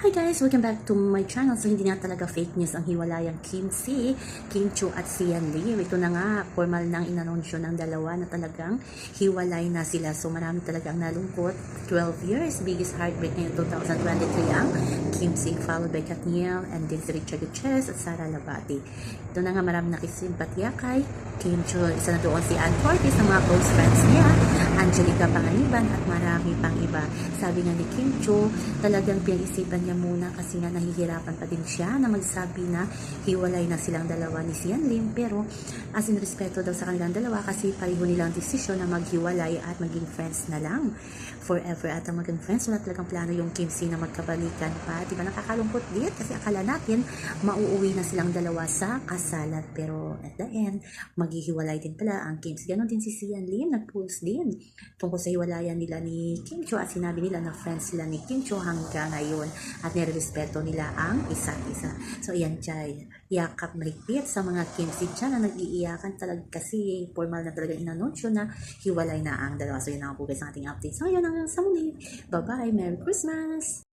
Hi guys! Welcome back to my channel. So hindi nga talaga fake news ang hiwalayang Kim C, Kim Chu at Sian Lim. Ito na nga, formal nang inanunsyo ng dalawa na talagang hiwalay na sila. So marami talagang nalungkot. 12 years, biggest heartbreak ngayon 2023 ang Kim C followed by Katniel and Desiree Chaguches at Sara Labati. Ito na nga marami nakisimpatya kay Kim Chu. Isa na doon si Ann Cortez ng mga close friends niya, Angelica Panganiban at marami pang iba. Sabi nga ni Kim Chu, talagang pinag-isipan niya muna kasi nga nahihirapan pa din siya na magsabi na hiwalay na silang dalawa ni Sian Lim. Pero as in respeto daw sa kanilang dalawa kasi pareho nilang desisyon na maghiwalay at maging friends na lang forever. At ang maging friends wala talagang plano yung Kim C na magkabalikan pa. Di ba? Nakakalungkot din kasi akala natin mauuwi na silang dalawa sa kasalan. Pero at the end maghihiwalay din pala ang Kim C ganon din si Sian Lim. Nag-post din tungkol sa hiwalayan nila ni Kim Cho at sinabi nila na friends sila ni Kim Cho hanggang ngayon at nirespeto nila ang isa't isa. So ayan Chay, yakap mahigpit sa mga Kim Si Chan na nag-iiyakan talaga kasi formal na talaga inanunsyo na hiwalay na ang dalawa. So yun ang po guys ang ating update. So yun hanggang sa muli. Bye-bye. Merry Christmas!